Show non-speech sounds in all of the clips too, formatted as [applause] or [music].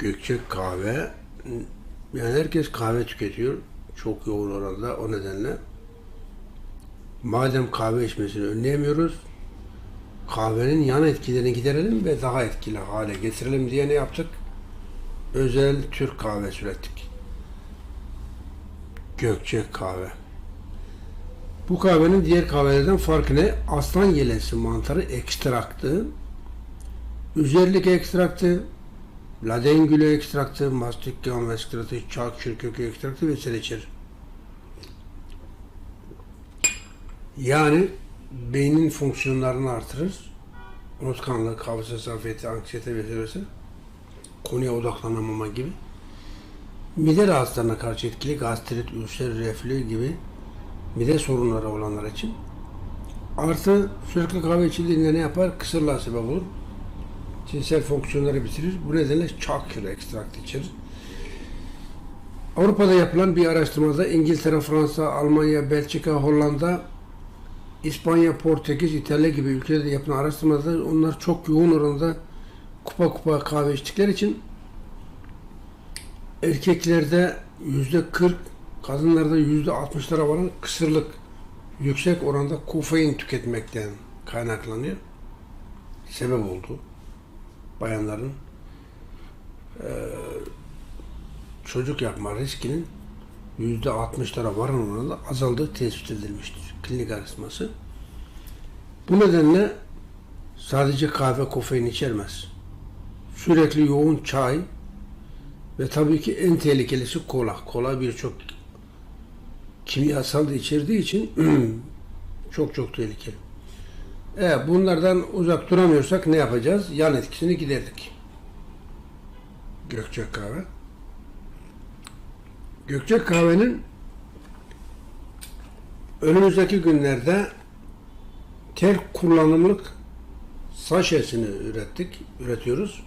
Gökçek kahve, yani herkes kahve tüketiyor. Çok yoğun oranda o nedenle. Madem kahve içmesini önleyemiyoruz, kahvenin yan etkilerini giderelim ve daha etkili hale getirelim diye ne yaptık? Özel Türk kahvesi ürettik. Gökçek kahve. Bu kahvenin diğer kahvelerden farkı ne? Aslan yelesi mantarı ekstraktı, üzerlik ekstraktı, Laden gülü ekstraktı, mastik gam ekstraktı, çak çürkökü ekstraktı vesaire içerir. Yani beynin fonksiyonlarını artırır. Unutkanlık, hafıza zafiyeti, anksiyete vesaire vesaire. Konuya odaklanamama gibi. Mide rahatsızlarına karşı etkili gastrit, ülser, reflü gibi mide sorunları olanlar için. Artı sürekli kahve içildiğinde ne yapar? Kısırlığa sebep olur cinsel fonksiyonları bitirir. Bu nedenle çakır ekstrakt içerir. Avrupa'da yapılan bir araştırmada İngiltere, Fransa, Almanya, Belçika, Hollanda, İspanya, Portekiz, İtalya gibi ülkelerde yapılan araştırmada onlar çok yoğun oranda kupa kupa kahve içtikleri için erkeklerde yüzde 40, kadınlarda yüzde 60'lara varan kısırlık yüksek oranda kofein tüketmekten kaynaklanıyor. Sebep oldu bayanların eee, çocuk yapma riskinin yüzde 60'lara varan oranında azaldığı tespit edilmiştir. Klinik araştırması. Bu nedenle sadece kahve kofein içermez. Sürekli yoğun çay ve tabii ki en tehlikelisi kola. Kola birçok kimyasal da içerdiği için [clears throat] çok çok tehlikeli. Evet, bunlardan uzak duramıyorsak ne yapacağız? Yan etkisini giderdik. Gökçek kahve. Gökçek kahvenin önümüzdeki günlerde tek kullanımlık saşesini ürettik, üretiyoruz.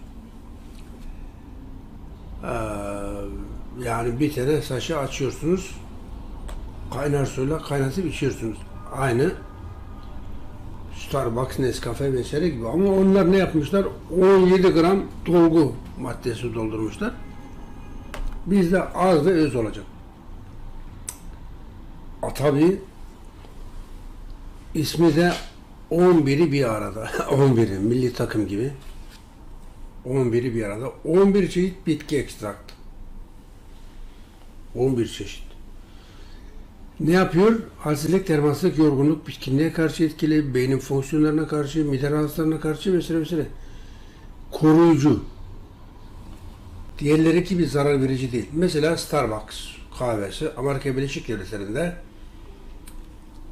Ee, yani bir tane saşe açıyorsunuz, kaynar suyla kaynatıp içiyorsunuz. Aynı Starbucks, Nescafe vesaire gibi. Ama onlar ne yapmışlar? 17 gram dolgu maddesi doldurmuşlar. Bizde az ve öz olacak. A tabi ismi de 11'i bir arada. [laughs] 11'i milli takım gibi. 11'i bir arada. 11 çeşit bitki ekstraktı. 11 çeşit. Ne yapıyor? Halsizlik, dermansızlık, yorgunluk, bitkinliğe karşı etkili, beynin fonksiyonlarına karşı, mide rahatsızlarına karşı vesaire vesaire. Koruyucu. Diğerleri gibi zarar verici değil. Mesela Starbucks kahvesi Amerika Birleşik Devletleri'nde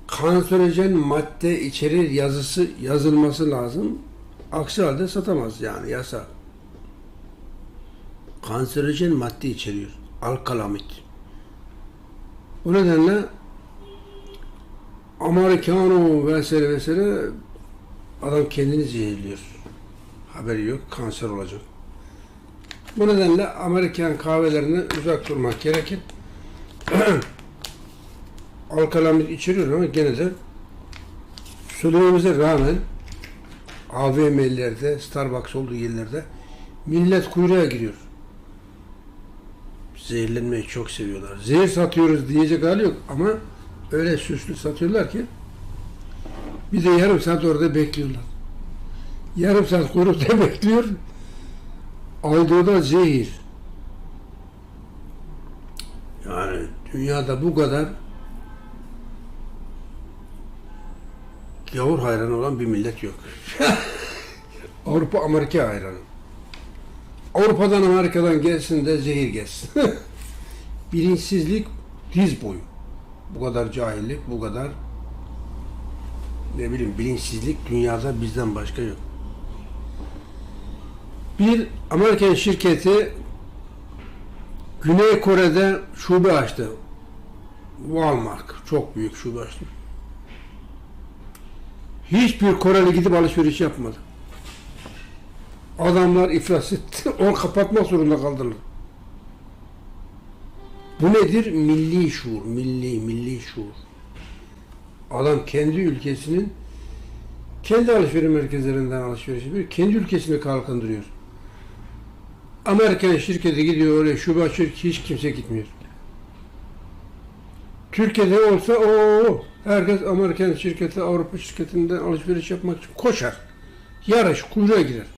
kanserojen madde içerir yazısı yazılması lazım. Aksi halde satamaz yani yasa. Kanserojen madde içeriyor. Alkalamit. Bu nedenle Americano vesaire vesaire adam kendini zehirliyor. Haberi yok, kanser olacak. Bu nedenle Amerikan kahvelerine uzak durmak gerekir. [clears throat] Alkalamit içeriyor ama gene de söylememize rağmen AVM'lerde, Starbucks olduğu yerlerde millet kuyruğa giriyor. Zehirlenmeyi çok seviyorlar. Zehir satıyoruz diyecek hali yok ama öyle süslü satıyorlar ki bir de yarım saat orada bekliyorlar. Yarım saat kuyrukta [laughs] bekliyor. Aldığı da zehir. Yani dünyada bu kadar gavur hayranı olan bir millet yok. [laughs] Avrupa Amerika hayranı. Avrupa'dan Amerika'dan gelsin de zehir gelsin. [laughs] Bilinçsizlik diz boyu. Bu kadar cahillik, bu kadar ne bileyim bilinçsizlik dünyada bizden başka yok. Bir Amerikan şirketi Güney Kore'de şube açtı. Walmart çok büyük şube açtı. Hiçbir Koreli gidip alışveriş yapmadı. Adamlar iflas etti. [laughs] Onu kapatmak zorunda kaldılar. Bu nedir? Milli şuur. Milli, milli şuur. Adam kendi ülkesinin kendi alışveriş merkezlerinden alışveriş yapıyor. Kendi ülkesini kalkındırıyor. Amerikan şirketi gidiyor oraya şube açıyor hiç kimse gitmiyor. Türkiye'de olsa o herkes Amerikan şirketi Avrupa şirketinden alışveriş yapmak için koşar. Yarış kuyruğa girer.